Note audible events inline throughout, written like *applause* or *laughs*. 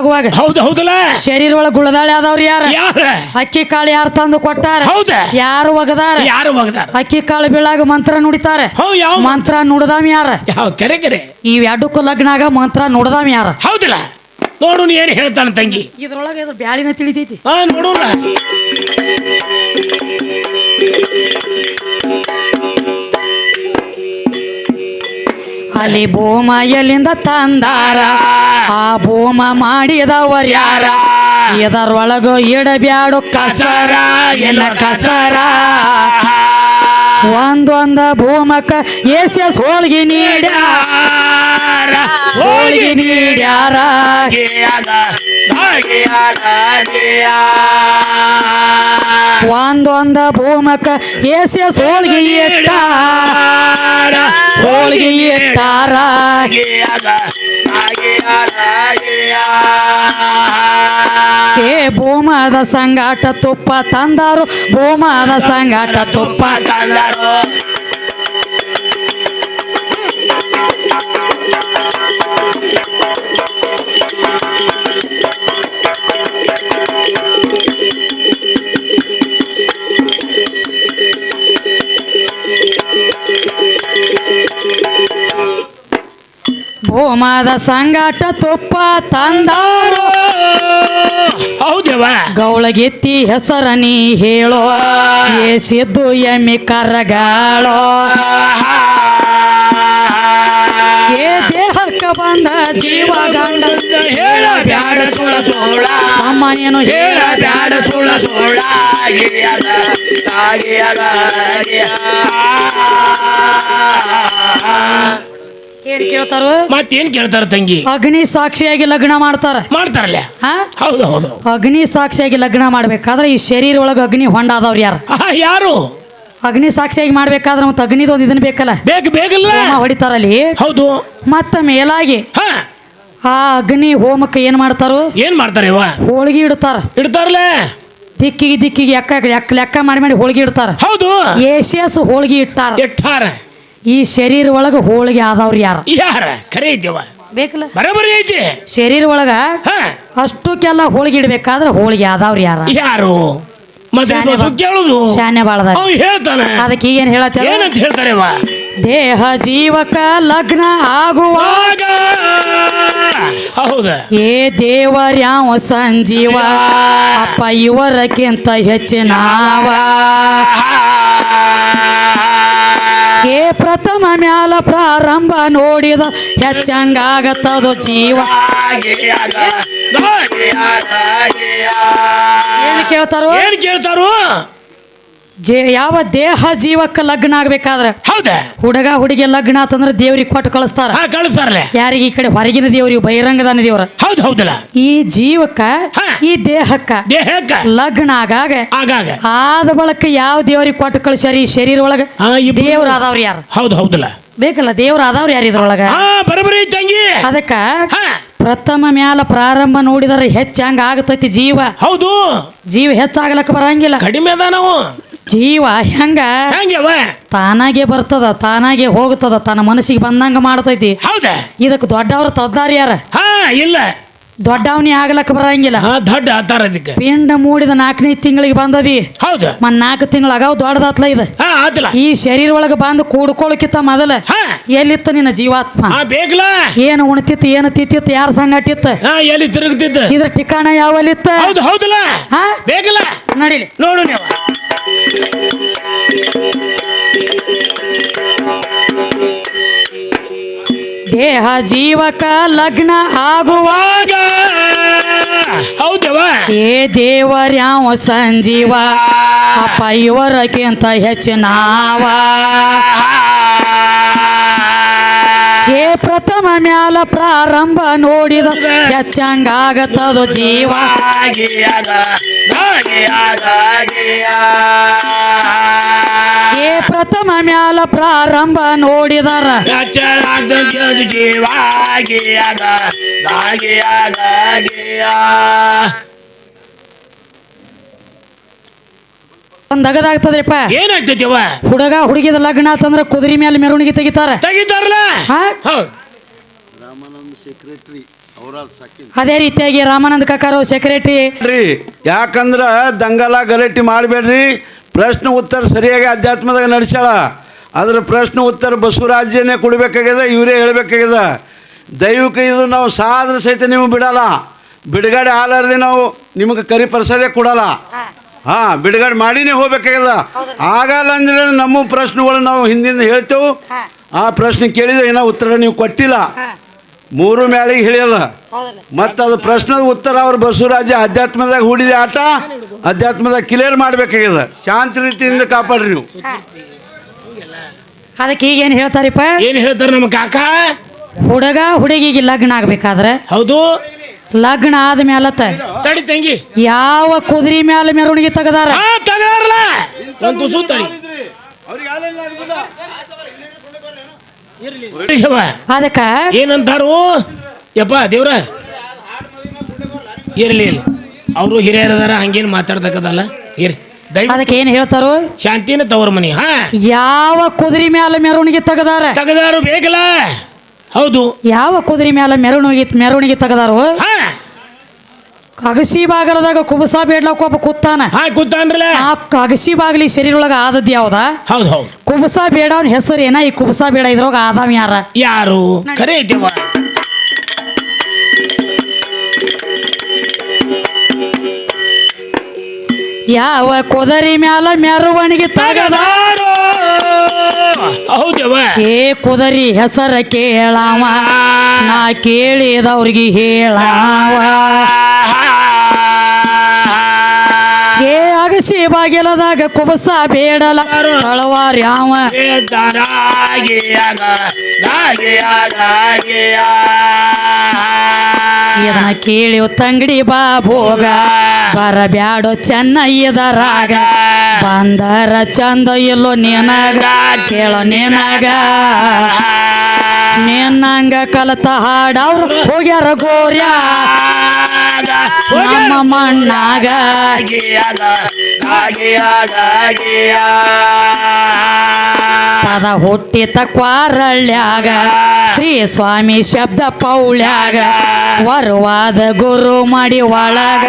ಆಗುವಾಗ ಹೌದು ಹೌದಲ್ಲ? ಶರೀರ ಒಳಗ ಗುಳದಾಳಿ ಆದವ್ರು ಯಾರ? ಯಾರ? ಅಕ್ಕಿ ಕಾಳು ಯಾರು ತಂದು ಕೊಟ್ಟಾರ? ಹೌದ? ಯಾರು ಒಗದಾರ? ಯಾರು ಒಗದಾರ? ಅಕ್ಕಿ ಕಾಳು ಬೀಳಾಗ ಮಂತ್ರ ನುಡಿತಾರೆ. ಮಂತ್ರ? ನುಡದಾಮ ಯಾರ? ಯಾವ ಕೆರೆ ಕೆರೆ? ಈ ಎರಡಕ್ಕೂ ಲಗ್ನಾಗ ಮಂತ್ರ ನುಡದಾಮ ಯಾರ? ಹೌದಿಲ್ಲ? ನೋಡು ಏನು ಹೇಳ್ತಾನ ತಂಗಿ. ಇದ್ರೊಳಗೆ ಇದ್ರ ಬ್ಯಾಳಿನ ತಿಳಿತೈತಿ. ಹಾ ನೋಡೋಣ. ಅಲ್ಲಿ ಭೂಮ ಎಲ್ಲಿಂದ ತಂದಾರ. ಆ ಭೂಮ ಮಾಡಿದವರ್ ಯಾರ? ಇದರೊಳಗು ಇಡಬ್ಯಾಡು ಕಸರ ಎಲ್ಲ ಕಸರ. ಒಂದೊಂದ ಭೂಮಕ್ಕ ಎಸ್ ಎಸ್ ಹೋಳ್ಗಿ ನೀಡ್ಯಾರ. ಹೋಳ್ಗಿ ನೀಡ್ಯಾರ. ಒಂದೊಂದ ಭೂಮಕ ಎಸ್ ಎಸ್ ಹೋಳ್ಗಿ ಎತ್ತಾರ ಹೋಳ್ಗಿ ಎತ್ತಾರ ಏ ಭೂಮದ ಸಂಗಾಟ ತುಪ್ಪ ತಂದಾರು, ಭೂಮದ ಸಂಗಾಟ ತುಪ್ಪ ಭೂಮದ ಸಂಗಾಟ ತುಪ್ಪ ತಂದಾರು. ಹೌದವ ಗೌಳಗೆತ್ತಿ ಹೆಸರ ನೀ ಹೇಳೋ ಏಸಿದ್ದು ಎಮ್ಮಿ ಕರಗಾಳೋ. ಏ ದೇಹಕ್ಕ ಬಂದ ಜೀವ ಗಂಡ. ಹೇಳ ಬ್ಯಾಡ ಸುಳ ಸೋಳ. ಅಮ್ಮ ಹೇಳ ಹೇಳ ಬ್ಯಾಡ ಸುಳ. ಸೋಳ ಏನ್ ಕೇಳ್ತಾರ? ಮತ್ತೇನ್ ಕೇಳ್ತಾರ ತಂಗಿ? ಅಗ್ನಿ ಸಾಕ್ಷಿಯಾಗಿ ಲಗ್ನ ಮಾಡ್ತಾರ. ಮಾಡ್ತಾರಲ್ಲ? ಹೌದು ಹೌದು. ಅಗ್ನಿ ಸಾಕ್ಷಿಯಾಗಿ ಲಗ್ನ ಮಾಡ್ಬೇಕಾದ್ರೆ ಈ ಶರೀರ ಒಳಗ ಅಗ್ನಿ ಹೊಂಡ ಅದಾವ್ರಿ ಯಾರು? ಯಾರು? ಅಗ್ನಿ ಸಾಕ್ಷಿಯಾಗಿ ಮಾಡ್ಬೇಕಾದ್ರೆ ಮತ್ತೆ ಅಗ್ನಿದೊಂದು ಇದನ್ನ ಬೇಕಲ್ಲ? ಬೇಗ ಬೇಗಲ್ಲ ಹೊಡಿತಾರಲ್ಲಿ? ಹೌದು. ಮತ್ತ ಮೇಲಾಗಿ ಆ ಅಗ್ನಿ ಹೋಮಕ್ಕೆ ಏನ್ ಮಾಡ್ತಾರೋ? ಏನ್ ಮಾಡ್ತಾರೆ ಹೋಳಿಗೆ ಇಡ್ತಾರ. ಇಡ್ತಾರಲ್ಲ? ದಿಕ್ಕಿಗೆ ದಿಕ್ಕಿಗೆ ಯಾಕ ಯಾಕ ಲೆಕ್ಕ ಮಾಡಿ ಮಾಡಿ ಹೋಳಿಗೆ ಇಡ್ತಾರ. ಹೌದು. ಏಸಿಯಸ್ ಹೋಳಿಗೆ ಇಟ್ಟಾರ. ಇಟ್ಟಾರ. ಈ ಶರೀರ ಒಳಗ ಹೋಳಿಗೆ ಆದವ್ರು ಯಾರು? ಯಾರ? ಖರೆ ಇದ್ದೇವ ಬೇಕಲ್ಲ? ಬರಬರಿ ಐತಿ. ಶರೀರ ಒಳಗ ಅಷ್ಟಕ್ಕೆಲ್ಲ ಹೋಳಿಗೆ ಇಡ್ಬೇಕಾದ್ರೆ ಹೋಳಿಗೆ ಆದವ್ರು ಯಾರ? ಯಾರು? ಕೇಳುದು ಶಾನೆ ಬಾಳದ ಹೇಳ್ತಾನೆ. ಅದಕ್ಕೆ ಹೇಳತ್ತ ಏನಂತ ಹೇಳ್ತಾರೆ ದೇಹ ಜೀವಕ ಲಗ್ನ ಆಗುವ ಆಗ! ಹೌದ. ಏ ದೇವರ್ಯಾವ ಸಂಜೀವ ಅಪ್ಪ ಇವರಕ್ಕಿಂತ ಹೆಚ್ಚಿನವ ಏ ಪ್ರಥಮ ಮ್ಯಾಲ ಪ್ರಾರಂಭ ನೋಡಿದ ಹೆಚ್ಚಂಗಾಗತ್ತದು ಜೀವ. ಏನು ಕೇಳ್ತಾರೋ? ಏನು ಕೇಳ್ತಾರು? ಜೇ ಯಾವ ದೇಹ ಜೀವಕ್ಕ ಲಗ್ನ ಆಗ್ಬೇಕಾದ್ರೆ ಹೌದಾ? ಹುಡುಗ ಹುಡುಗಿ ಲಗ್ನ ಆತಂದ್ರೆ ದೇವ್ರಿಗೆ ಕೊಟ್ಟು ಕಳಿಸ್ತಾರ. ಕಳಿಸ್ತಾರಲ್ಲ ಯಾರಿಗೆ ಈ ಕಡೆ ಹೊರಗಿನ ದೇವ್ರಿಗೆ ಬಹಿರಂಗದಾನ ದೇವ್ರ? ಹೌದು ಹೌದಲ್ಲ. ಈ ಜೀವಕ್ಕ ಈ ದೇಹಕ್ಕ ದೇಹಕ್ಕ? ಲಗ್ನ ಆಗಾಗ ಆಗಾಗ. ಆದ ಬಳಕ ಯಾವ ದೇವ್ರಿಗೆ ಕೊಟ್ಟು ಕಳಿಸ್ಯಾರ ಈ ಶರೀರ ಒಳಗ? ದೇವ್ರ ಆದವ್ರು ಯಾರು? ಹೌದು ಹೌದಲ್ಲ. ಬೇಕಲ್ಲ ದೇವ್ರ ಆದವ್ರು ಯಾರು ಇದ್ರೊಳಗ? ಬರಬರಿ ತಂಗಿ. ಅದಕ್ಕ ಪ್ರಥಮ ಮ್ಯಾಲ ಪ್ರಾರಂಭ ನೋಡಿದರೆ ಹೆಚ್ಚ ಹಂಗ ಆಗತೈತಿ ಜೀವ. ಹೌದು. ಜೀವ ಹೆಚ್ಚಾಗ್ಲಕ್ಕ ಬರಂಗಿಲ್ಲ. ಕಡಿಮೆ ಅದ ನಾವು. ಜೀವ ಹೆಂಗ? ತಾನಾಗೆ ಬರ್ತದ ತಾನಾಗೆ ಹೋಗ್ತದ ತನ್ನ ಮನಸ್ಸಿಗೆ ಬಂದಂಗ ಮಾಡ್ತೈತಿ. ಹೌದ? ಇದಕ್ಕೆ ದೊಡ್ಡವ್ರ ತದ್ದಾರ ಯಾರ? ಹಾ ಇಲ್ಲ. ದೊಡ್ಡವನಿ ಆಗ್ಲಕ್ಕ ಬರಂಗಿಲ್ಲ. ಹಾ ದೊಡ್ಡ ಆತಾರ ಅದಕ್ಕೆ ಪಿಂಡ ಮೂಡಿದ ನಾಲ್ಕನೇ ತಿಂಗಳಿಗೆ ಬಂದದಿ. ಹೌದು. ಮನ್ ನಾಲ್ಕು ತಿಂಗಳ ಅಗಾವ್ ದೊಡ್ಡದಾತ್ಲ ಇದು. ಹಾ ಈ ಶರೀರ ಒಳಗ ಬಂದು ಕೂಡ್ಕೊಳಕಿತ್ತ ಮೊದಲ ಎಲ್ಲಿತ್ತ ನಿನ್ನ ಜೀವಾತ್ಮ? ಬೇಕಲ್ಲ ಏನು ಉಣ್ತಿತ್ತು ಏನು ತಿತ್ತಿತ್ತು ಯಾರ ಸಂಗಟಿತ್ತ ಎಲ್ಲಿ ತಿರುಗ್ತಿದ್ದ? ಇದ್ರ ಠಿಕಾಣ ಯಾವಲ್ಲಿತ್ತ ಹೌದು ಹೌದಲ್ಲ. ಹಾ? ಬೇಕಲ್ಲ ನಡಿಲಿ. ನೋಡು ನೀವು. ದೇಹ ಜೀವಕ ಲಗ್ನ ಆಗುವಾಗ ಹೌದವಾ? ಏ ದೇವರ್ಯಾವ ಸಂಜೀವ ಅಪ್ಪ ಇವರಕ್ಕಿಂತ ಹೆಚ್ಚಿನವ ಏ ಪ್ರಥಮ ಮ್ಯಾಲ ಪ್ರಾರಂಭ ನೋಡಿದ ಹೆಚ್ಚಂಗಾಗತ್ತದು ಜೀವ. ಪ್ರಥಮ ಮ್ಯಾಲ ಪ್ರಾರಂಭ ನೋಡಿದಾರ. ಒಂದ್ ಅಗದಾಗ್ತದ್ರಿಪ್ಪ. ಏನಾಗ್ತೈತಿ ಹುಡುಗ ಹುಡುಗಿದ ಲಗ್ನ ಆತಂದ್ರ ಕುದುರೆ ಮೇಲೆ ಮೆರವಣಿಗೆ ತೆಗಿತಾರ. ತೆಗಿತಾರಲ್ಲ? ಸೆಕ್ರೆಟರಿ ಅದೇ ರೀತಿಯಾಗಿ ರಾಮಾನಂದ ಕಕ್ಕಾರ ಸೆಕ್ರೆಟರಿ ಯಾಕಂದ್ರ ದಂಗಲ ಗಲಾಟೆ ಮಾಡಬೇಡ್ರಿ. ಪ್ರಶ್ನೆ ಉತ್ತರ ಸರಿಯಾಗಿ ಅಧ್ಯಾತ್ಮದಾಗ ನಡೆಸ್ಯಾಳ. ಆದರೆ ಪ್ರಶ್ನೆ ಉತ್ತರ ಬಸವರಾಜ್ಯನೇ ಕೊಡಬೇಕಾಗಿದೆ ಇವರೇ ಹೇಳ್ಬೇಕಾಗ್ಯದ. ದೈವಕ್ಕೆ ಇದು ನಾವು ಸಾದ್ರ ಸಹಿತ ನೀವು ಬಿಡಲ್ಲ. ಬಿಡುಗಡೆ ಆಲಾರದೆ ನಾವು ನಿಮಗೆ ಕರಿ ಪ್ರಸಾದೇ ಕೊಡಲ್ಲ. ಹಾಂ ಬಿಡುಗಡೆ ಮಾಡಿನೇ ಹೋಗ್ಬೇಕಾಗ್ಯದ. ಆಗಲ್ಲ ಅಂದರೆ ನಮ್ಮ ಪ್ರಶ್ನೆಗಳು ನಾವು ಹಿಂದಿಂದ ಹೇಳ್ತೇವೆ. ಆ ಪ್ರಶ್ನೆ ಕೇಳಿದ್ರೆ ಏನೋ ಉತ್ತರ ನೀವು ಕೊಟ್ಟಿಲ್ಲ. ಮೂರು ಮ್ಯಾಳಿಗೆ ಹೇಳ್ಯದ ಮತ್ತು ಅದು ಪ್ರಶ್ನದ ಉತ್ತರ ಅವ್ರು ಬಸವರಾಜ ಅಧ್ಯಾತ್ಮದಾಗ ಹೂಡಿದ ಆಟ ಅಧ್ಯಾತ್ಮದಾಗ ಕ್ಲಿಯರ್ ಮಾಡ್ಬೇಕಾಗ್ಯದ ಶಾಂತಿ ರೀತಿಯಿಂದ ಕಾಪಾಡ್ರಿ ನೀವು. ಅದಕ್ಕೆ ಈಗ ಏನು ಹೇಳ್ತಾರಿಪ್ಪ? ಏನ್ ಹೇಳ್ತಾರೆ ನಮ್ಮ ಕಾಕ? ಹುಡುಗ ಹುಡುಗಿಗೆ ಲಗ್ನ ಆಗ್ಬೇಕಾದ್ರೆ ಹೌದು. ಲಗ್ನ ಆದ್ಮೇಲತ್ತ ತಡಿ ತಂಗಿ. ಯಾವ ಕುದುರೆ ಮ್ಯಾಲ ಮೆರವಣಿಗೆ ತೆಗದಾರ? ತಗದಾರಲ್ಲ. ಒಂದ್ ತಡಿ. ಅದಕ್ಕ? ಏನಂತಾರು? ಯಪ್ಪ ದೇವ್ರ. ಇರ್ಲಿ ಇರ್ಲಿ. ಅವರು ಹಿರಿಯರದಾರ ಹಂಗೇನು ಮಾತಾಡ್ತಕ್ಕದಲ್ಲ. ಇರ್ ಅದಕ್ಕೆ ಏನು ಹೇಳ್ತಾರೋ? ಶಾಂತಿನ ತವರ ಮನಿ ಹಾ? ಯಾವ ಕುದುರೆ ಮ್ಯಾಲ ಮೆರವಣಿಗೆ ತೆಗದಾರ? ತಗದಾರು ಬೇಕಲ್ಲ? ಹೌದು. ಯಾವ ಕುದುರೆ ಮ್ಯಾಲ ಮೆರವಣಿಗೆ ಮೆರವಣಿಗೆ ತೆಗದಾರು? ಹಾ? ಅಗಸಿ ಬಾಗಲದಾಗ ಕುಬಸಾ ಬೇಡ್ಲಕ್ಕ ಒಬ್ಬ ಕೂತಾನ. ಹಾ ಕೂತಾನ್ರಲ್ಲ. ಆ ಅಗಸಿ ಬಾಗ್ಲಿ ಶರೀರ ಒಳಗ ಆದದ್ದು ಯಾವ್ದ? ಹೌದು ಹೌದು. ಕುಬಸ ಬೇಡ ಅವನ ಹೆಸರು ಏನ? ಈ ಕುಬಸ ಬೇಡ ಇದ್ರೊಳಗ ಆದಾವ ಯಾರ? ಯಾರು? ಖರೆ ಐತೆವ ಯಾವ ಕುದುರೆ ಮ್ಯಾಲ ಮೆರವಣಿಗೆ ತೆಗದ? ತಗದಾರು? ಹೌದವ. ಏ ಕುದರಿ ಹೆಸರ ಕೇಳಾವ ನಾ ಕೇಳಿದವ್ರಿಗೆ ಹೇಳಾವ. ಅಗಸಿ ಬಾಗಿಲದಾಗ ಕುಬಸ ಬೇಡಲ. ತಳವಾರ ಯಾವ ಇದನ್ನ ಕೇಳಿ ತಂಗಡಿ ಬಾ ಭೋಗ. ಬರಬ್ಯಾಡೋ ಚೆನ್ನಯ್ಯದರಾಗ ಬಂದರ ಚಂದ ಇಲ್ಲೋ ನೀನಾಗ. ಕೇಳೋ ನಿನಗ. ನಿನ್ನಂಗ ಕಲತ ಹಾಡವ್ರು ಹೋಗ್ಯಾರ ಗೋರ್ಯ. ನಮ್ಮ ಮಣ್ಣಾಗ ಪದ ಹುಟ್ಟಿತ ಕ್ವಾರಳ್ಯಾಗ, ಶ್ರೀ ಸ್ವಾಮಿ ಶಬ್ದ ಪೌಳ್ಯಾಗ, ವರುವಾದ ಗುರು ಮಾಡಿ ಒಳಗ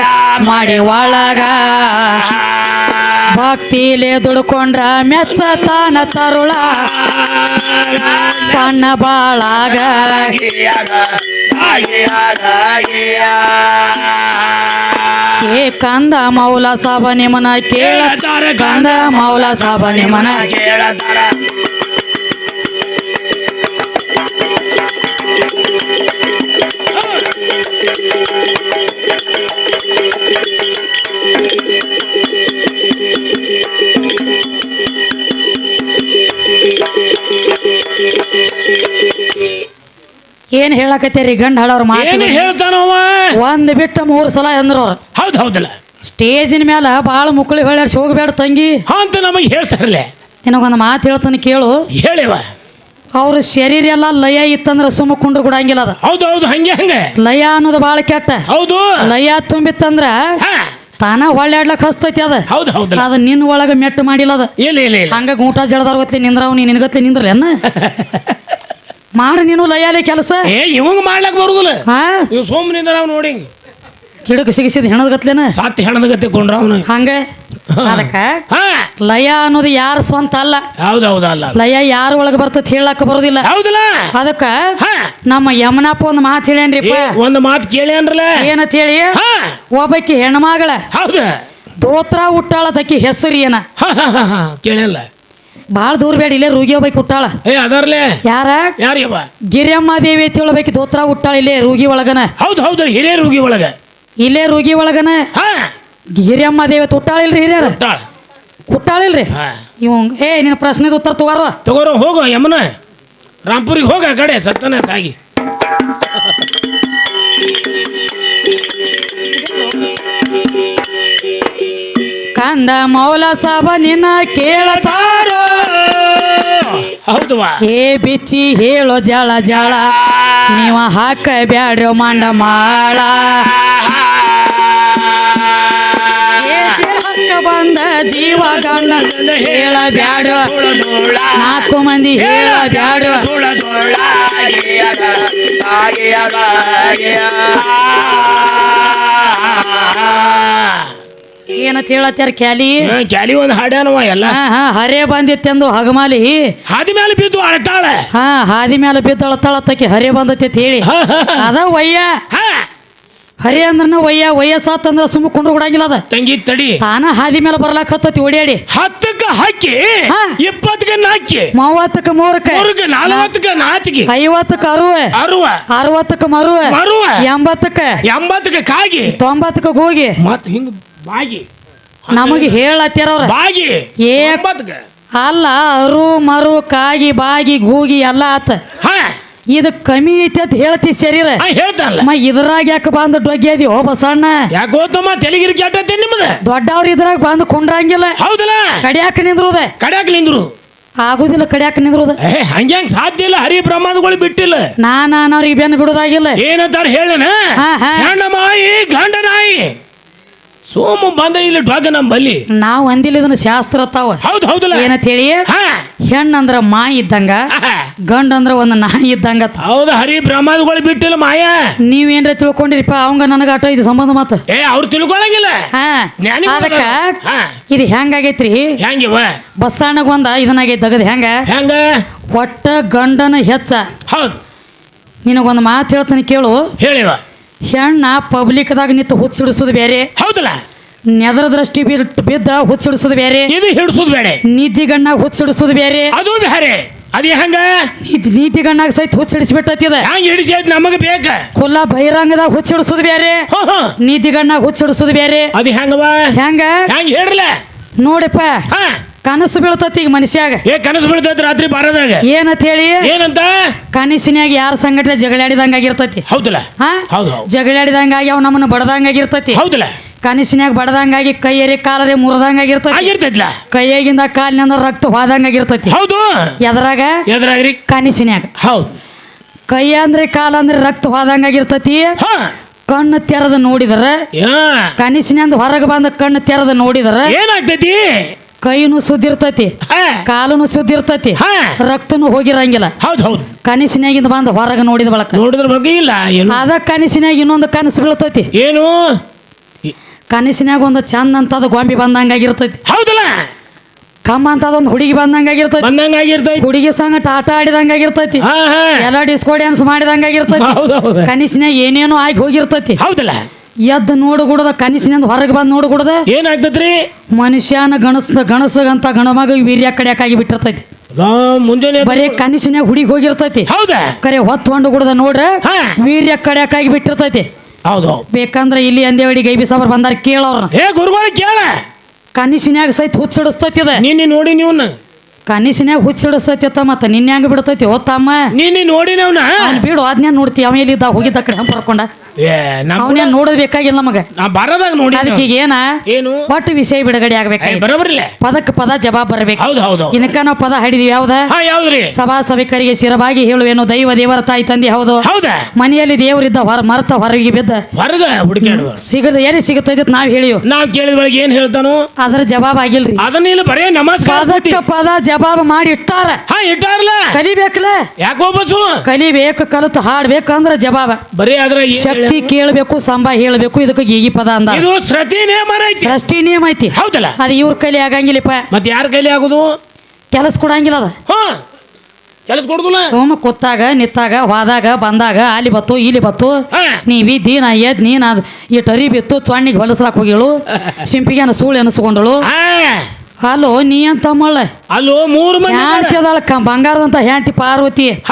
ಮಾಡಿ ಒಳಗ. ಭಕ್ತಿಲೆ ದುಡ್ಕೊಂಡ್ರ ಮೆಚ್ಚತಾನ ತರುಳ. ಸಣ್ಣ ಬಾಳಾಗ. ಏ ಕಂದ ಮೌಲ ಸಾಬ ನಿಮನ ಕೇಳ. ಕಂದ ಮೌಲ ಸಾಬ ನಿಮನ ಏನ್ ಹೇಳಕತ್ತೀರಿ ಗಂಡ ಹಾಡೋರ್ ಮಾತು? ಏನು ಹೇಳ್ತಾನವ ಒಂದ್ ಬಿಟ್ಟು ಮೂರು ಸಲ ಅಂದ್ರು ಹೌದ್ ಹೌದು ಹೌದಲ್ಲ. ಸ್ಟೇಜಿನ ಮ್ಯಾಲ ಬಾಳ ಮುಕ್ಕಳಿ ಹೊಳ್ಯಾಡ್ಸಿ ಹೋಗ್ಬೇಡ ತಂಗಿ. ಹಾ ಅಂತ ನಮಗೆ ಹೇಳ್ತಾರಲ್ಲ. ನಿನಗೊಂದು ಮಾತು ಹೇಳ್ತಾನೆ ಕೇಳು. ಹೇಳಿವ ಅವ್ರ ಶರೀರ ಎಲ್ಲ ಲಯ ಇತ್ತಂದ್ರ ಸುಮ್ಮ ಕುಂಡ್ರು ಕೊಡಂಗಿಲ್ಲ ಅದ. ಹೌದು ಹೌದು ಹಂಗೆ ಹಂಗೆ. ಲಯ ಅನ್ನೋದು ಬಾಳ ಕೆಟ್ಟ. ಹೌದು. ಲಯ ತುಂಬಿತ್ತಂದ್ರ ಹಾ. ತಾನ ಹೊಳ್ಳಾಡ್ಲಕ್ ಹಸ್ತೈತಿ ಅದ. ಹೌದು ಹೌದು. ಅದ ನಿನ್ನ ಒಳಗ ಮೆಟ್ಟು ಮಾಡಿಲ್ಲ ಅದ. ಇಲ್ಲ ಇಲ್ಲ ಇಲ್ಲ. ಹಂಗ ಗೂಟ ಜಳದಾರ ಗೊತ್ಲಿ ನಿಂದ್ರವ್ ನೀ ನಿನಗತ್ಲಿ ನಿಂದ್ರಲ್ಲ *laughs* ಮಾಡು ನೀನು ಲಯಾಲೆ ಕೆಲಸ? ಏ ಇವಂಗ ಮಾಡ್ಲಕ್ ಬರುದಿಲ್ಲ. ಹಾ? ಇವ್ ಸೋಮನಿಂದ ನಾವು ನೋಡಿ. ಗಿಡಕ್ಕೆ ಸಿಗಿಸಿದ ಹೆಣದ ಗತ್ಲೇನ? ಸಾತ್ ಹೆಣದ ಗತ್ತೆ ಕೊಂಡ್ರ ಅವನು. ಹಂಗ? ಅದಕ್ಕ ಲಯ ಅನ್ನೋದು ಯಾರ ಸ್ವಂತ ಅಲ್ಲ. ಹೌದು ಹೌದು ಅಲ್ಲ. ಲಯ ಯಾರ ಒಳಗೆ ಬರ್ತೈತಿ ಹೇಳಕ್ ಬರೋದಿಲ್ಲ. ಹೌದಲ್ಲ. ಅದಕ್ಕ ನಮ್ಮ ಯಮನಪ್ಪ ಒಂದು ಮಾತು ಹೇಳ್ಯಾನ್ರಿಪ್ಪ. ಒಂದು ಮಾತು ಕೇಳಿ ಅಂದ್ರಲ್ಲ ಏನಂತ ಹೇಳಿ? ಒಬ್ಬಕಿ ಹೆಣ್ಮಗಳ. ಹೌದ. ದೋತ್ರ ಹುಟ್ಟಾಳದಕ್ಕಿ ಹೆಸರು ಏನ? ಕೇಳಲ್ಲ ಭಾಳ ದೂರ ಬೇಡ ಇಲ್ಲೇ ರೂಗಿ ಹೋಗ್ಬೇಕು ಹುಟ್ಟಾಳ. ಏ ಅದಾರ್ಲೆ. ಯಾರ? ಗಿರಿಯಮ್ಮ ದೇವಿ ಅಂತ ಹೇಳ್ಬೇಕು ದೋತ್ರ ಹುಟ್ಟಾಳ ಇಲ್ಲೇ ರೂಗಿ ಒಳಗನ. ಹೌದು ಹೌದು ಹಿರಿಯ ರೂಗಿ ಒಳಗ. ಇಲ್ಲೇ ರೂಗಿ ಒಳಗನ? ಹಾ ಗಿರಿಯಮ್ಮ ದೇವಿ ತುಟ್ಟಾಳಿಲ್ರಿ ಹಿರಿಯರ ಹಾ. ಇವ್ ಏ ನಿನ್ನ ಪ್ರಶ್ನೆದ ಉತ್ತರ ತಗೋರ ತಗೋರು ಹೋಗು ಯಮನ. ರಾಂಪುರಿಗೆ ಹೋಗ ಗಡೆ ಕಡೆ ಸತ್ತನ ಸಾಗಿ. ಕಂದ ಮೌಲ ಸಾಬ ನಿನ್ನ ಕೇಳತಾರೋ ಹೌದವಾ? ಏ ಬಿಚ್ಚಿ ಹೇಳೋ ಜಳ ಜಳ ನೀವ ಹಾಕ ಬ್ಯಾಡ್ರೋ ಮಂಡ ಮಾಳ. ಜೀವ ಗಂಡ ಹೇಳ ಬ್ಯಾಡ. ನಾಲ್ಕು ಮಂದಿ ಹೇಳ ಬ್ಯಾಡ. ಏನಂತ ಹೇಳತ್ತಾರ ಕ್ಯಾಲಿ? ಕ್ಯಾಲಿ ಒಂದು ಹಾಡ್ಯಾನವ ಎಲ್ಲ. ಹರೇ ಬಂದಿತ್ತೆಂದು ಹಗಮಾಲಿ. ಹಾದಿ ಮೇಲೆ ಬಿದ್ದು ಅಳತಾಳೆ ಹಾ ಹಾದಿ ಮೇಲೆ ಬಿದ್ದು ಅಳತಾಳತ್ತಕ್ಕೆ ಹರೇ ಬಂದತ್ತೆ ಅಂತ ಹೇಳಿ. ಅದ ವಯ್ಯ. ಹ, ಹರಿ ಅಂದ್ರನ ಒಯ್ಯ ವಯಸ್ಸಾತಂದ್ರ ಸುಮ್ಮ ಕುಂಡ್ರು ಕೊಡಂಗಿಲ್ಲ ಅದ. ತಂಗಿ ತಡಿ. ತಾನ ಹಾದಿ ಮೇಲೆ ಬರ್ಲಾಕ್ ಹತ್ತತಿ ಓಡ್ಯಾಡಿ. ಹತ್ತಕ್ಕ ಹಾಕಿ ಹ. ಇಪ್ಪತ್ತಕ್ಕ ನಾಕಿ ಮೂವತ್ತಕ್ಕ ಮೂರಕ್ಕ. ಮೂರಕ್ಕ ನಲವತ್ತಕ್ಕ ನಾಚಿಗೆ ಐವತ್ತಕ್ಕ ಅರುವ. ಅರುವ. ಅರವತ್ತಕ್ಕ ಮರುವ. ಮರುವ. ಎಂಬತ್ತಕ್ಕ. ಎಂಬತ್ತಕ್ಕ ಕಾಗಿ. ತೊಂಬತ್ತಕ್ಕ ಗೋಗಿ. ಮತ್ ಹಿಂಗ ಬಾಗಿ. ನಮಗೆ ಹೇಳತ್ಯಾರ ಅವ್ರ. ಬಾಗಿ. ಏ- ಅಲ್ಲ ಅರು ಮರು ಕಾಗಿ ಬಾಗಿ ಗೂಗಿ ಎಲ್ಲ ಆತ. ಹ. ಇದು ಕಮ್ಮಿ ಐತಿ ಅಂತ ಹೇಳ್ತಿ ಶರೀರ. ಹೇಳ್ತಾನಲ್ಲ. ಮ ಇದ್ರಾಗ ಯಾಕ ಬಂದು ಡೊಗ್ಗ್ಯಾದಿ ಓ ಬಸಣ್ಣ. ಯಾಕೋ ತಮ್ಮ ತೆಲಿಗಿರಿ ಕೆಟ್ಟೈತೆ ನಿಮ್ಮದ ದೊಡ್ಡವ್ರ ಇದ್ರಾಗ ಬಂದು ಕುಂಡ್ರಂಗಿಲ್ಲ. ಹೌದಲ್ಲ? ಕಡಿಯಾಕ ನಿಂದ್ರುದ? ಕಡ್ಯಾಕ ನಿಂದ್ರು. ಆಗುದಿಲ್ಲ ಕಡಿಯಾಕ ನಿಂದ್ರುದ. ಏ ಹಂಗ್ಯಾಂಗ ಸಾಧ್ಯ ಇಲ್ಲ ಹರಿ ಪ್ರಮಾಣಗಳು ಬಿಟ್ಟಿಲ್ಲ. ನಾನು ಅವ್ರಿಗೆ ಬೆನ್ನು ಬಿಡುದಾಗಿಲ್ಲ. ಏನಂತಾರ ಹೇಳನ ಹಾ, ಹಾ. ಹೆಣ್ಣ ಮಾಯಿ ಗಂಡ ನಾಯಿ. ಸೋಮ ಬಂದ ಇಲ್ಲಿ ಡೊಗ್ಗ ನಮ್ಮ ಬಲ್ಲಿ ನಾವ್ ಅಂದಿಲ್ಲ ಇದನ್ನ ಶಾಸ್ತ್ರ ತಾವ ಹೌದು ಹೌದಲ್ಲ? ಏನಂತ ಹೇಳಿ ಹಾ. ಹೆಣ್ಣಂದ್ರ ಮಾ ಇದ್ದಂಗ. ಗಂಡ ಅಂದ್ರ ಒಂದು ನಾಯಿ ಇದ್ದಂಗ. ಹೌದು ಹರಿ ಬ್ರಹ್ಮಾದಗಳು ಬಿಟ್ಟಿಲ್ಲ ಮಾಯ? ನೀವೇನ್ರ ತಿಳ್ಕೊಂಡಿರಿಪ್ಪ ಅವಂಗ ನನಗ ಆಟ ಇದು ಸಂಬಂಧ ಮಾತು. ಏ ಅವ್ರು ತಿಳ್ಕೊಳಂಗಿಲ್ಲ. ಅದಕ್ಕ. ಇದು ಹೆಂಗಾಗೈತ್ರಿ? ಹೆಂಗಿವ ಬಸ್ಸಾಣಗ ಒಂದ ಇದನ್ನಾಗೈತಿ ತಗದ್ ಹೆಂಗ? ಹೆಂಗ? ಒಟ್ಟ ಗಂಡನ ಹೆಚ್ಚ. ಹೌದು. ನಿನಗೊಂದು ಮಾತು ಹೇಳ್ತಾನೆ ಕೇಳು. ಹೇಳಿವ ಹೆಣ್ಣ ಪಬ್ಲಿಕ್ದಾಗ ನಿಂತು ಹುಚ್ಚಿಡಿಸೋದು ಬೇರೆ. ಹೌದಲ್ಲ? ನೆದರ ದೃಷ್ಟಿ ಬಿಟ್ಟು ಬಿದ್ದ ಹುಚ್ಚಿಡಿಸೋದು ಬೇರೆ. ಇದು ಹಿಡಿಸೋದು ಬೇಡ ನೀತಿ ಗಣ್ಣಾಗ ಹುಚ್ಚಿಡಿಸೋದು ಬೇರೆ. ಅದು ಬೇರೆ. ಅದೇ ಹಂಗ? ನೀತಿ ನೀತಿ ಗಣ್ಣಾಗ ಸಹಿತ ಹುಚ್ಚಿಡಿಸ್ಬಿಟ್ಟೈತಿದ. ಹೆಂಗ್ ಹಿಡಿಸೈತ್ ನಮಗ ಬೇಕ? ಕುಲ್ಲ ಬಹಿರಂಗದಾಗ ಹುಚ್ಚಿಡಿಸೋದು ಬೇರೆ. ನೀತಿಗಣ್ಣಾಗ ಹೋ. ನೀತಿ ಗಣ್ಣಾಗ ಹುಚ್ಚಿಡಿಸೋದು ಬೇರೆ. ಅದು ಹೆಂಗವ ಹೆಂಗ? ಹೆಂಗ ಹೇಳ್ರಲ್ಲ? ನೋಡಪ್ಪ. ಹಾ. ಕನಸು ಬೀಳ್ತತಿ ಈಗ ಮನುಷ್ಯಾಗ. ಏ ಕನಸು ಬೀಳ್ತೈತಿ ರಾತ್ರಿ ಬಾರದಾಗ. ಏನಂತ ಹೇಳಿ? ಏನಂತ? ಕನಸಿನ್ಯಾಗ ಯಾರ ಸಂಘಟನೆ ಜಗಳಾಡಿದಂಗ ಆಗಿರ್ತೈತಿ? ಹೌದಲ್ಲ. ಹಾ? ಹೌದು ಹೌದು. ಜಗಳಾಡಿದಂಗಾಗಿ ಅವ್ ನಮ್ಮನ್ನ ಬಡದಂಗಾಗಿರ್ತೈತಿ ಹೌದಲ್ಲ. ಕನಸಿನ್ಯಾಗ ಬಡದಂಗಾಗಿ ಕೈಯರಿ ಕಾಲರಿ ಮುರದಂಗ ಆಗಿರ್ತೈತಿ. ಕೈಯಾಗಿಂದ ಕಾಲಿನಿಂದ ರಕ್ತ ಹೋದಂಗಾಗಿರ್ತೈತಿ ಹೌದು. ಎದ್ರಾಗ? ಎದ್ರಾಗ್ರಿ. ಕನಸಿನ್ಯಾಗ. ಹೌದು. ಕೈ ಅಂದ್ರೆ ಕಾಲ ಅಂದ್ರೆ ರಕ್ತ ಹೋದಂಗಾಗಿರ್ತೈತಿ ಹಾ. ಕಣ್ಣು ತೆರೆದು ನೋಡಿದ್ರ. ಕನಸಿನಿಂದ ಹೊರಗೆ ಬಂದ ಕಣ್ಣು ತೆರೆದು ನೋಡಿದ್ರ. ಏನಾಗ್ತೈತಿ? ಕೈನು ಸುದ್ದಿರ್ತತಿ ಕಾಲನು ಸುದ್ದಿರ್ತೈತಿ. ರಕ್ತನು ಹೋಗಿರಂಗಿಲ್ಲ. ಹೌದು ಹೌದು. ಕನಸಿನ್ಯಾಗಿಂದ ಬಂದು ಹೊರಗೆ ನೋಡಿದ ಬಳಕ. ನೋಡಿದ್ರ ಬಗ್ಗೆ ಇಲ್ಲ ಅದ ಕನಸಿನಾಗ ಇನ್ನೊಂದು ಕನಸು ಬೀಳ್ತೈತಿ. ಏನು? ಕನಸಿನಾಗ ಒಂದು ಚಂದ ಅಂತದ ಗೊಂಬಿ ಬಂದಂಗಾಗಿರ್ತೈತಿ. ಹೌದಲ್ಲ? ಕಮ್ಮ ಅಂತ ಅದೊಂದು ಹುಡುಗಿ ಬಂದಂಗ ಆಗಿರ್ತೈತಿ ಹುಡುಗಿ ಸಂಗಟ ಆಟ ಆಡಿದಂಗ ಆಗಿರ್ತೈತಿ ಎಲ್ಲ ಡಿಸ್ಕೋ ಡ್ಯಾನ್ಸ್ ಮಾಡಿದಂಗಾಗಿರ್ತೈತಿ. ಹೌದು ಹೌದು. ಏನೇನು ಏನೇನೋ ಆಗಿ ಹೋಗಿರ್ತೈತಿ. ಹೌದಲ್ಲ? ಎದ್ದು ನೋಡಗೂಡದ ಕನಸಿನಿಂದ ಹೊರಗೆ ಬಂದು ನೋಡಗೂಡದ. ಏನಾಗ್ತೈತ್ರಿ ಮನುಷ್ಯನ ಗಣಸ ಗಣಸಗಂತ ಗಣಮಗ ವೀರ್ಯ ಕಡಿಯಾಕಾಗಿ ಬಿಟ್ಟಿರ್ತೈತಿ. ಮುಂಜಾನೆ ಬರೀ ಕನಸಿನ್ಯಾಗ ಹುಡುಗಿ ಹೋಗಿರ್ತೈತಿ. ಹೌದಾ? ಕರೆ ಹೊತ್ತು ಗುಡದ ನೋಡ್ರ. ವೀರ್ಯ ಕಡಿಯಾಕಾಗಿ ಬಿಟ್ಟಿರ್ತೈತಿ. ಹೌದು. ಬೇಕಂದ್ರೆ ಇಲ್ಲಿ ಅಂದೇವಡಿ ಗೈಬಿ ಸಾಬ್ರ ಬಂದಾರ ಕೇಳವ್ರ ಏ ಗುರುಗಳ ಕೇಳ. ಕನಸಿನ್ಯಾಗ ಸಹಿತ ಹುಚ್ಚಿಡಿಸ್ತೈತಿ ಅದ. ನಿನ್ನೆ ನೋಡಿ ನೀವನ್ನ ಕನಸಿನ್ಯಾಗ ಹುಚ್ಚಿಡಿಸ್ತೈತಿ ಅತ್ತ ಮತ್ತ ನಿನ್ನೆ ಹಂಗ ಬಿಡ್ತೈತಿ ಓದ್ತಮ್ಮ ನೀನು ನೋಡಿ ಅವ್ನ? ಬಿಡು ಅದ್ನ್ಯಾನ್ ನೋಡ್ತಿ ಅವ ಎಲ್ಲಿದ್ದ ಹೋಗಿದ್ದ ಕಡೆ ಹಂಪ ನಮ್ಮ ಅವನ್ಯಾನ್ ನೋಡೋದ್ ಬೇಕಾಗಿಲ್ಲ ನಮಗ. ಬರದಾಗ ನೋಡಿ ಅದಕ್ಕೆ ಏನ ಏನು? ಒಟ್ಟು ವಿಷಯ ಬಿಡುಗಡೆ ಏ, ಆಗ್ಬೇಕಾಗಿ ಬರೋಬರಿಲ್ಲ. ಪದಕ್ಕೆ ಪದ ಜವಾಬ್ ಬರ್ಬೇಕು. ಹೌದು ಹೌದು. ಇನ್ಕ ನಾವು ಪದ ಹಿಡಿದೀವಿ ಯಾವ್ದ? ಯಾವ್ದ್ರಿ? ಸಭಾ ಸಭಿಕರಿಗೆ ಶಿರವಾಗಿ ಹೇಳುವೇನು ದೈವ ದೇವರ ತಾಯಿ ತಂದೆ ಹೌದು. ಹೌದಾ? ಮನೆಯಲ್ಲಿ ದೇವರಿದ್ದ ಹೊರ ಮರ್ತ ಹೊರಗೆ ಬಿದ್ದ. ಹೊರಗ ಹುಡುಕಾಡುವ ಸಿಗದ ಎಲ್ಲಿ ಸಿಗುತ್ತೈತಿ ನಾವ್ ಹೇಳಿವ್. ನಾವ್ ಕೇಳಿದ ಏನ್ ಹೇಳ್ತಾನು? ಅದರ ಜವಾಬ್ ಆಗಿಲ್ರಿ. ಅದನ್ನ ಇಲ್ಲಿ ಬರೇ ನಮಸ್ಕಾರ ಪದ ಪದ ಜವಾಬ್ ಮಾಡಿ ಇಟ್ಟಾರ. ಹಾ ಇಟ್ಟಾರಲ್ಲ ಕಲಿಬೇಕಲ್ಲ ಯಾಕೋ ಬಸ್ಸು ಕಲಿಬೇಕು ಕಲಿತು ಅಂದ್ರೆ ಜವಾಬ. ಬರೀ ಅದ್ರ ಏನ್ ಶಕ್ತಿ ಕೇಳಬೇಕು ಸಂಬ ಹೇಳಬೇಕು ಇದಕ್ಕೆ ಗೀಗಿ ಪದ ಅಂದ. ಇದು ಶ್ರತಿ ನೇಮ ಐತಿ. ಸೃಷ್ಟಿ ನಿಯಮ ಐತಿ. ಹೌದಲ್ಲ? ಅದು ಇವ್ರ ಕೈಲಿ ಆಗಂಗಿಲ್ಲಪ್ಪ ಮತ್ತೆ ಯಾರ ಕೈಲಿ ಆಗುದು? ಕೆಲಸ ಕೊಡಂಗಿಲ್ಲ ಅದ. ಹಾ ಕೆಲಸ ಕೊಡುದಿಲ್ಲ? ಸೋಮ ಕೂತಾಗ ನಿತ್ತಾಗ ಹೋದಾಗ ಬಂದಾಗ ಅಲ್ಲಿ ಬತ್ತು ಇಲ್ಲಿ ಬತ್ತು. ಹಾ. ನೀ ಬಿದ್ದಿ ನಾ ಎದ್ ನೀ ನಾ ಈ ಟರಿ ಬಿತ್ತು ಚೊಣ್ಣಿಗೆ ಹೊಲಸ್ಲಾಕ್ ಹೋಗಿಳು. *laughs* ಸಿಂಪಿಗೆ ಸುಳ್ಳು ಎನಿಸ್ಕೊಂಡಳು. ಹಲೋ ನೀ ಅಂತ ಮಳೆ ಅಲ್ಲೋ ಮೂರು ಮಂದಿ ಹ್ಯಾಂತಿ ಅದಳ ಕ- ಬಂಗಾರದಂತ ಹ್ಯಾಂತಿ ಪಾರ್ವತಿ.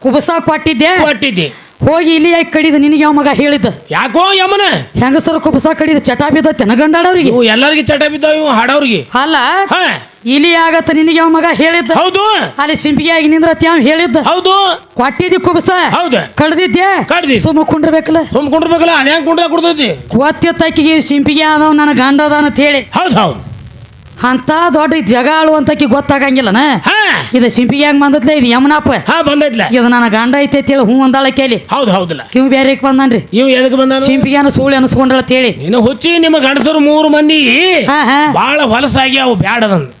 ಕುಬಸ ಕೊಟ್ಟಿದ್ದೆ. ಕೊಟ್ಟಿದ್ದೆ. ಹೋಗಿ ಇಲ್ಲಿ ಯಾಕೆ ಕಡಿದ ನಿನಗೆ ಯಾವ ಮಗ ಹೇಳಿದ್ದ? ಯಾಕೋ ಯಮನ? ಹೆಂಗಸರು ಕುಬಸ ಕಡಿದ ಚಟ ಬಿದ್ದ ತೆನಗಂಡಾಡವ್ರಿಗೆ ಇವು ಎಲ್ಲರಿಗೆ ಚಟ ಬಿದ್ದಾವ ಇವು ಹಾಡವ್ರಿಗೆ ಅಲ್ಲ ಇಲ್ಲಿ ಇಲಿ ಆಗತ್ತ ನಿನಗೆ ಯಾವ ಮಗ ಹೇಳಿದ್ದ? ಹೌದು. ಅಲ್ಲಿ ಸಿಂಪಿಗೆ ಆಗಿ ನಿಂದ್ರ ಯಾವ ಹೇಳಿದ್ದ? ಹೌದು. ಕೊಟ್ಟಿದ್ದಿ ಕುಬಸ? ಹೌದು. ಕಡ್ದಿದ್ದೆ? ಕಡ್ದಿ. ಸುಮ್ಮ ಕುಂಡ್ರಬೇಕಲ್ಲ? ಸುಮ್ಮ ಕುಂಡ್ರಬೇಕಲ್ಲ ಅನ್ಯಾಂಗ್ ಕುಂಡ್ರ ಕೊಡ್ತೈತಿ ತಕ್ಕಿಗೆ ಸಿಂಪಿಗೆ ಆದವ್ ನನ್ನ ಗಂಡ ಅದ ಅಂತ ಹೇಳಿ. ಹೌದು ಹೌದು. ಅಂತ ದೊಡ್ಡ ಜಗ ಆಳುವಂತಕಿ ಗೊತ್ತಾಗಂಗಿಲ್ಲನ? ಹಾ. ಇದು ಸಿಂಪಿಗೆ ಹಂಗ ಬಂದತ್ಲೆ ಇದು ಯಮನಪ್ಪ ಹಾ ಬಂದೈತ್ಲ. ಇದು ನನ್ನ ಗಂಡ ಐತೆ ಹೇಳಿ ಹ್ಞೂ ಅಂದಾಳ ಕೇಳಿ. ಹೌದು ಹೌದಲ್ಲ. ಕಿವ್ ಬೇರೆ ಬಂದನ್ರಿ. ಇವ್ ಎದಕ್ ಬಂದ ಸಿಂಪಿಗೆನ ಸೂಳು ಅನ್ಸ್ಕೊಂಡಳ ಅಂತ ಹೇಳಿ ನೀನು ಹುಚ್ಚಿ ನಿಮ್ಮ ಗಂಡಸರು ಮೂರು ಮಂದಿ. ಬಹಳ ಹಾ. ಹೊಲಸಾಗಿ ಅವು ಬ್ಯಾಡದಂದು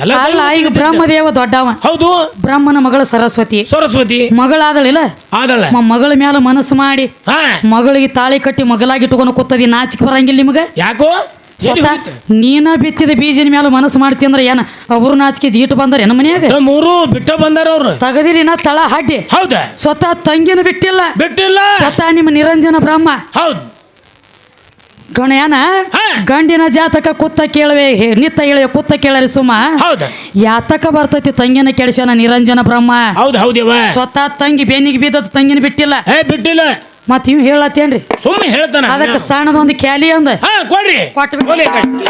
ಎಲ್ಲ ಅಲ್ಲ ಈಗ ಬ್ರಹ್ಮದೇವ ದೊಡ್ಡವ. ಹೌದು. ಬ್ರಹ್ಮನ ಮಗಳ ಸರಸ್ವತಿ. ಸರಸ್ವತಿ. ಮಗಳಾದಳಿಲ್ಲ? ಆದಳ. ಮಗಳ ಮೇಲೆ ಮನಸ್ಸು ಮಾಡಿ. ಹಾ. ಮಗಳಿಗೆ ತಾಳಿ ಕಟ್ಟಿ ಮಗಳಾಗಿ ಇಟ್ಕೊಂಡು ಕೂತದಿ ನಾಚಿಕೆ ಬರಂಗಿಲ್ಲ ನಿಮಗೆ? ಯಾಕೋ? ಸ್ವತಃ? ನೀನ ಬಿತ್ತಿದ ಬೀಜಿನ ಮೇಲೆ ಮನಸ್ಸು ಮಾಡ್ತಿ ಅಂದ್ರೆ ಏನ? ಅವ್ರ ನಾಚಿಕೆ ಜೀಟ್ ಬಂದಾರ ಏನ ಮನ್ಯಾಗ? ಮೂರು ಬಿಟ್ಟ ಬಂದಾರ ಅವ್ರು. ತಗದಿರಿ ನಾ ತಳ ಹಾಡಿ ಹೌದಾ? ಸ್ವತಃ ತಂಗಿನ ಬಿಟ್ಟಿಲ್ಲ. ಬಿಟ್ಟಿಲ್ಲ? ಸ್ವತಃ ನಿಮ್ಮ ನಿರಂಜನ ಬ್ರಹ್ಮ. ಹೌದು. ಗಣಯನ. ಗಂಡಿನ ಜಾತಕ ಕುತ್ತ ಕೇಳುವೆ ನಿತ್ತ ಹೇಳುವೆ ಕುತ್ತ ಕೇಳರಿ ಸುಮ್ಮ ಹೌದ. ಯಾತಕ ಬರ್ತೈತಿ ತಂಗಿನ ಕೆಳಸ ನಿರಂಜನ ಬ್ರಹ್ಮ. ಹೌದು ಹೌದವ ಸ್ವತಃ ತಂಗಿ ಬೆನ್ನಿಗೆ ಬಿದ್ದದ ತಂಗಿನ ಬಿಟ್ಟಿಲ್ಲ. ಬಿಟ್ಟಿಲ್ಲ. ಮತ್ ಇವ್ ಹೇಳತ್ತೇನ್ರಿ? ಸುಮ್ಮನೆ ಹೇಳ್ತಾನ. ಅದಕ್ಕೆ ಸಣ್ಣದೊಂದು ಕ್ಯಾಲಿ ಅಂದ. ಹಾ ಕೊಡ್ರಿ. ಕೊಟ್ಬಿಟ್ಟು.